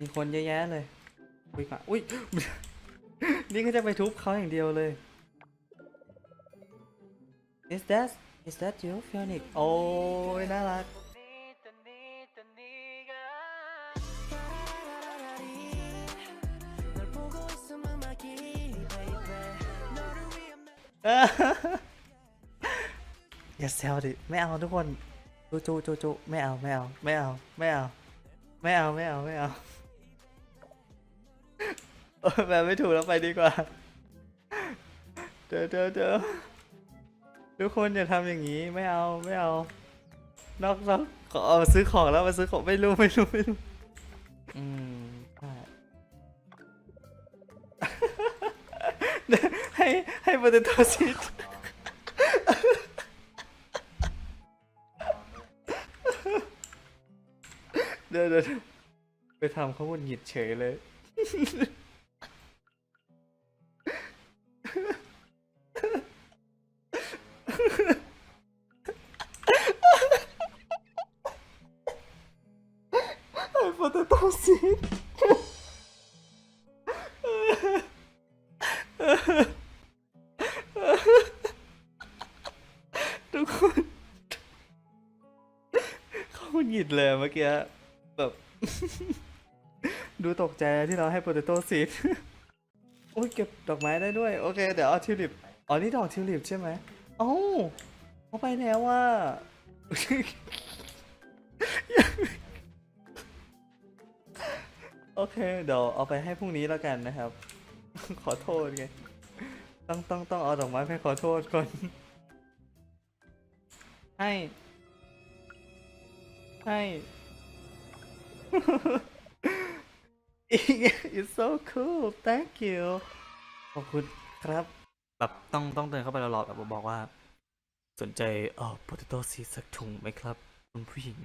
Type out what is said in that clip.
มีคนเยอะแยะเลยอุ้ยอุ้ย นี่ก็จะไปทุบเขาอย่างเดียวเลย is that is that you Phoenix โอ้ยน่ารักอย่าแซวดิไม่เอาทุกคนจูจูจูจูไม่เอาไม่เอาไม่เอาไม่เอาไม่เอาไม่เอาไม่เอา แบบไม่ถูกแล้วไปดีกว่าเจอเจอเจอทุกคนอย่าทำอย่างนี้ไม่เอาไม่เอา นอกนอกขออซื้อของแล้วมาซื้อของไม่รู้ไม่รู้ไม่รู้อืมให้ให้โปเตโต้ซีดเดี๋ยวเดี๋ยวเดี๋ยวไปทำเขาหงุดหงิดเฉยเลย ไอ้โปเตโต้ซีดทุกคนเขาหงุดหงิดเลยเมื่อกี้แบบ ดูตกใจที่เราให้โปเตโต้ซีดโอ้ยเก็บดอกไม้ได้ด้วย โอเค เดี๋ยวเอาทิวลิปอ๋อนี่ดอกทิวลิปใช่ไหมเอ้าเขาไปแล้วว่า โอเค เดี๋ยวเอาไปให้พรุ่งนี้แล้วกันนะครับ ขอโทษไง ต้องต้องต้องเอาดอกไม้ไปขอโทษก่อน ให้ ให้ It's so cool thank you ขอบคุณครับ แบบต้องต้องเดินเข้าไปแล้วรอแบบบอกว่า สนใจเอ่อ potato seed สักถุงไหมครับ คุณผู้หญิง